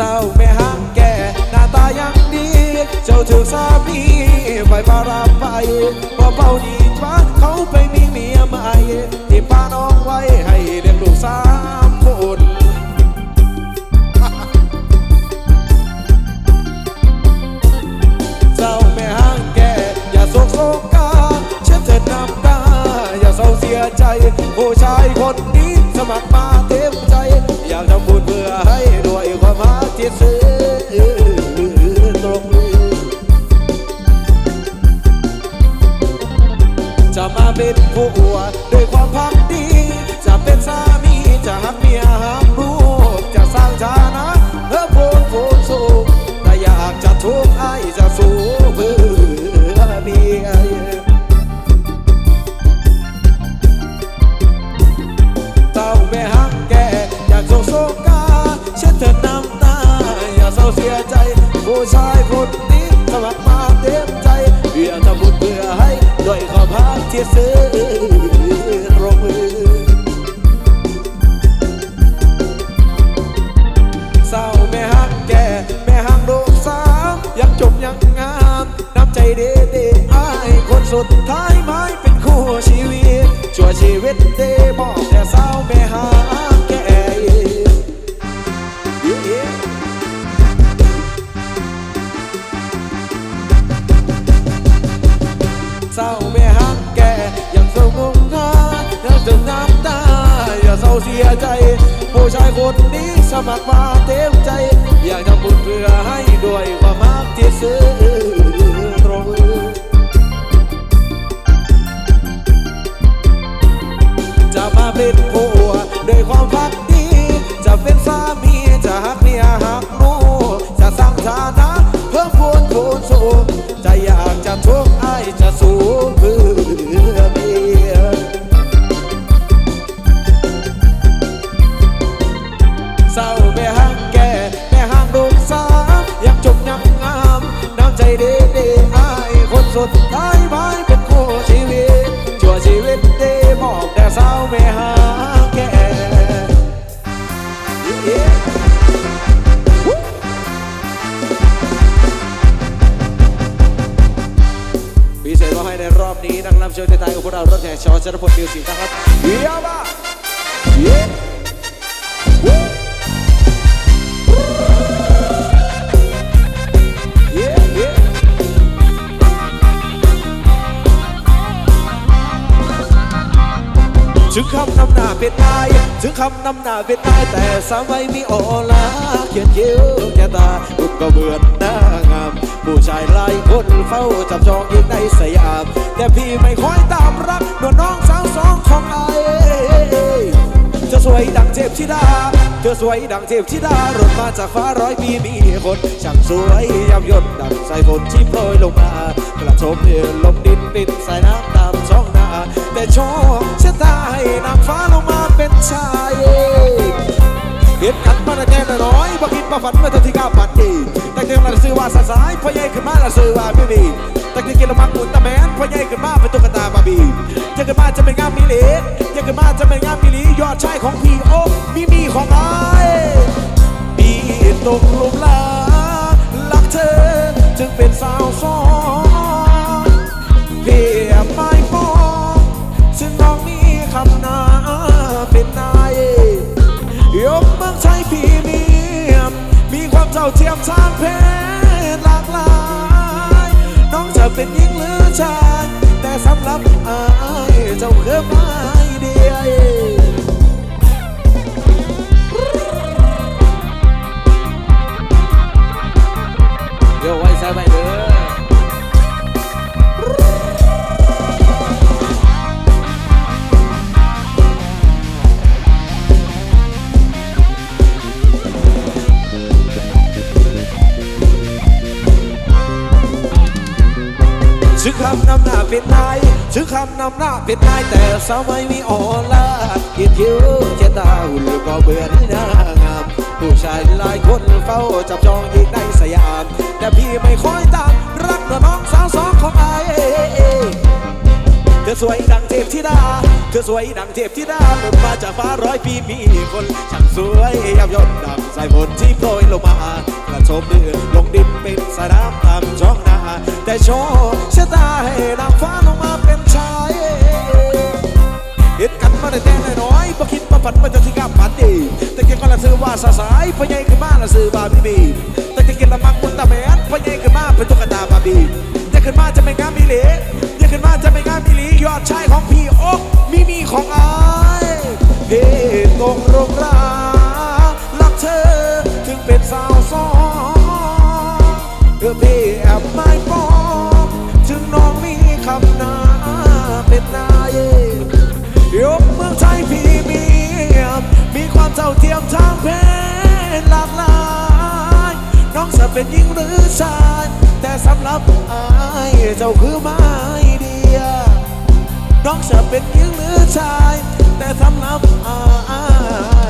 เศร้าแม่หางแก่หน้าตายังดี เจ้าถือสามีไปปาราไปว่าเป่าดีจ้าเขาไปมีเมียใหม่ที่ป้าน้องไว้ให้เลี้ยงลูกสามคนเจ้าแม่หางแก่อย่าโศกโศกกาเช็ดเถิดน้ำตาอย่าเศร้าเสียใจผู้ชายคนนี้สมัคร ใจผู้ชายคน เศร้าแม่ฮักแก่ยังสงงงายังจนน้ำตา อย่าเศร้าเสียใจ ผู้ชายคนนี้สมัครมาเต็มใจ อยากทำบุญเพื่อให้ด้วยความรักที่ซื่อตรงจะมาเป็นผัวด้วยความรักดี จะเป็นสามีจะหักเมียหักลูกจะสร้างฐานะเพิ่มพูนพูนสูงจะอยากจะทุกข์ไอจะสู้ สุดท้ายไม้เป็นคู่ชีวิตชั่วชีวิตเดมอบแต่เศร้าแม่หาแก่พิเศษมาให้ในรอบนี้นักนำโชว์ไทยของพวกเรารถแห่ชอชนพลมิวสิกนะครับเยี่ยมมากำนำหน้าเป็นายถึงคำนำหน้าเป็นนายแต่สมัยมีโอลาเขียนคิ้วแค่ตาลุกก็เบื่อหน้างาม ผู้ชายหลายคนเฝ้าจับจองอีกในสยาม แต่พี่ไม่คอยตามรักนวลน้องสาวสองของไอเธอสวยดังเทพธิดา เธอสวยดังเทพธิดารถมาจากฟ้าร้อยปีมีคนช่างสวยยำยนต์ดังสายฝนที่โปรยลงมากระทบเดือลมดินปินสายน้ำตามช่องนาแต่โชคชะตาให้นางฟ้าลง ชายเห็นกันมาแต่แต่น้อยบ่คิดมาฝันมาเท่าที่ก้าวปัดดีแต่เกมเราซื้อว่าสสายพอใหญ่ขึ้นมาเราซื้อว่าไม่มีแต่กินกินละมังอุ่นตะแมนพอใหญ่ขึ้นมาเป็นตุ๊กตาบาร์บี้เจอกันมาจะเป็นงามมิลิเจอกันมาจะเป็นงามมิลิยอดชายของพี่โอ้มีมีของไอ้ปีตกลุมรัก มีควาเทียมทางเพศหลากหลาย น้องจะเป็นหญิงหรือชาย แต่สำหรับอายเจ้าคือไม้เดียว ชื่อคำนำหน้าเป็นนายชื่อคำนำหน้าเป็นนายแต่สมัยมีออนลาคิดคิ้วเจตาหุ่นก็เบื่อนี่างาม ผู้ชายหลายคนเฝ้าจับจองยิงในสยาม แต่พี่ไม่คอยตาม รักน้องสาวสองของไอเธอสวยดังเทพธิดา เธอสวยดังเทพธิดาหลุดมาจากฟ้าร้อยปีมีคนช่างสวยยับยนดัง สายฝนที่โปรยลงมากระทบเดือนลงดินเป็นสายน้ำตามช่องนา แต่โชคชะตาให้นางฟ้าลงมาเป็นชายเห็นกันมาได้แต่น้อยบ่คิดว่าฝันมันจะถึงกับปานดีแต่เก็ก็ละซื้อว่าสาสายพอใหญ่ขึ้นมาละซื้อบาร์บีบีแต่จะกินละมังมุนตาแมนพอใหญ่ขึ้นมาเป็นตุ๊กตาบาร์บีจะขึ้นมาจะไม่งามมีเหลจะขึ้นมาจะไม่งามมีหลียอดชายของพี่อกมีมีของอายเฮ้ตกโรงรารัก เธอ ถึงเป็นสาวสองเออพี่แอบไม่ปองถึงน้องมีคำนาเป็นนายยกเมืองไทยพรีเมีมมีความเท่าเทียมทางเพศหลากหลาย น้องจะเป็นหญิงหรือชาย แต่สำหรับอายเจ้าคือไม้เดียวน้องจะเป็นหญิงหรือชาย แต่สำหรับอา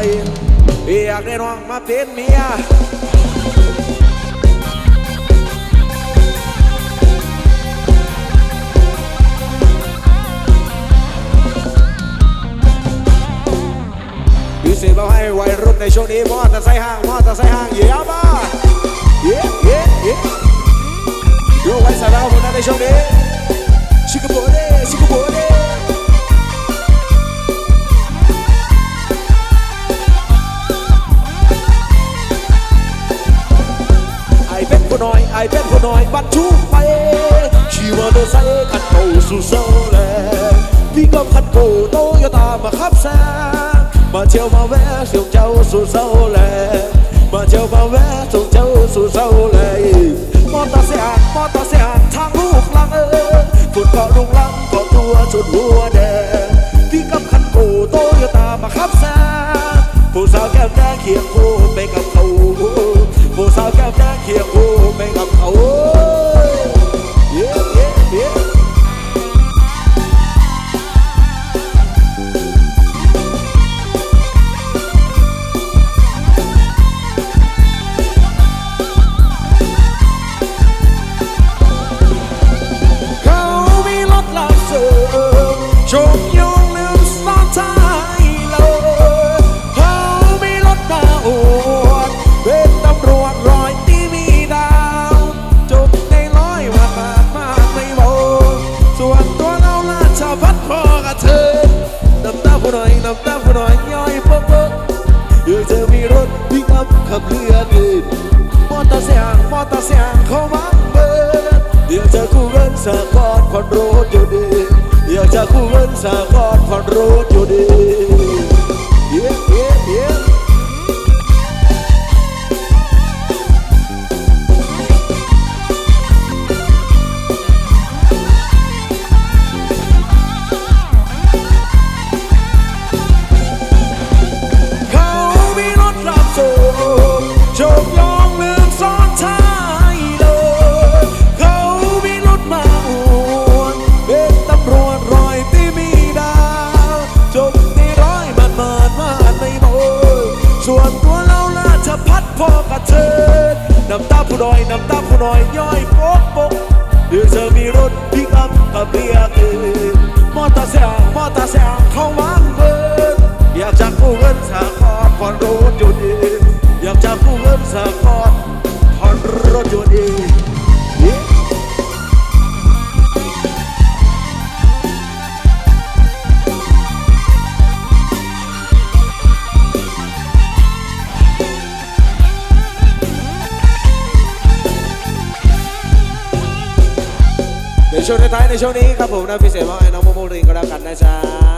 ย อยากได้น้องมาเป็นเมียพิเศษมาให้วัยรุ่นในช่วงนี้มอเตอร์ไซค์ห้างมอเตอร์ไซค์ห้างเยี่ยมมาเย้เย้เย้ดูไว้สาระคนนั้นในช่วงนี้ชิคกี้พาย เข้าสู่โซแลพี่ก็ขันโกโตโยต้ามาขับแซงมาเที่ยวมาแวะส่งเจ้าสู่เศร้าแลมาเที่ยวมาแวะส่งเจ้าสู่เศร้าแลมอเตอ ม ช่วงท้ายๆในช่วงนี้ครับผมนะพิเศษว่าให้น้องโมโมริงก็แล้วกันนะจ๊ะ